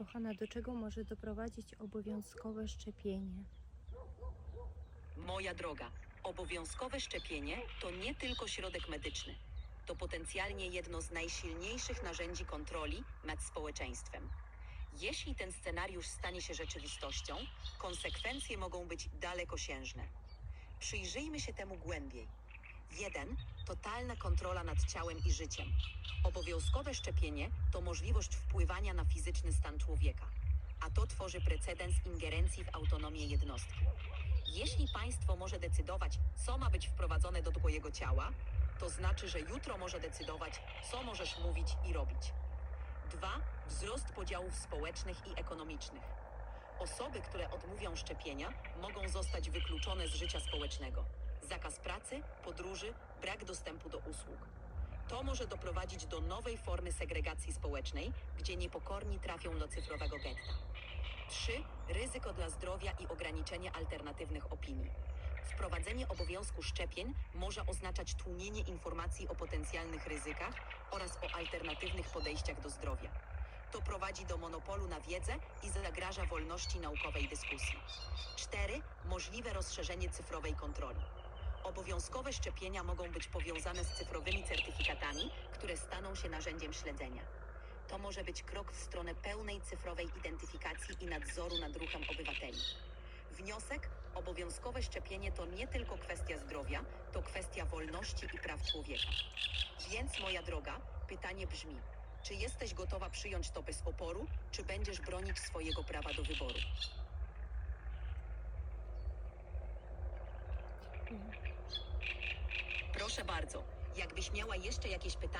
kochana, do czego może doprowadzić obowiązkowe szczepienie? Moja droga, obowiązkowe szczepienie to nie tylko środek medyczny. To potencjalnie jedno z najsilniejszych narzędzi kontroli nad społeczeństwem. Jeśli ten scenariusz stanie się rzeczywistością, konsekwencje mogą być dalekosiężne. Przyjrzyjmy się temu głębiej. 1. Totalna kontrola nad ciałem i życiem. Obowiązkowe szczepienie to możliwość wpływania na fizyczny stan człowieka, a to tworzy precedens ingerencji w autonomię jednostki. Jeśli państwo może decydować, co ma być wprowadzone do Twojego ciała, to znaczy, że jutro może decydować, co możesz mówić i robić. 2. Wzrost podziałów społecznych i ekonomicznych. Osoby, które odmówią szczepienia, mogą zostać wykluczone z życia społecznego. Zakaz pracy, podróży, brak dostępu do usług. To może doprowadzić do nowej formy segregacji społecznej, gdzie niepokorni trafią do cyfrowego getta. 3. Ryzyko dla zdrowia i ograniczenie alternatywnych opinii. Wprowadzenie obowiązku szczepień może oznaczać tłumienie informacji o potencjalnych ryzykach oraz o alternatywnych podejściach do zdrowia. To prowadzi do monopolu na wiedzę i zagraża wolności naukowej dyskusji. 4. Możliwe rozszerzenie cyfrowej kontroli. Obowiązkowe szczepienia mogą być powiązane z cyfrowymi certyfikatami, które staną się narzędziem śledzenia. To może być krok w stronę pełnej cyfrowej identyfikacji i nadzoru nad ruchem obywateli. Wniosek: obowiązkowe szczepienie to nie tylko kwestia zdrowia, to kwestia wolności i praw człowieka. Więc, moja droga, pytanie brzmi: czy jesteś gotowa przyjąć to bez oporu, czy będziesz bronić swojego prawa do wyboru? Proszę bardzo, jakbyś miała jeszcze jakieś pytania,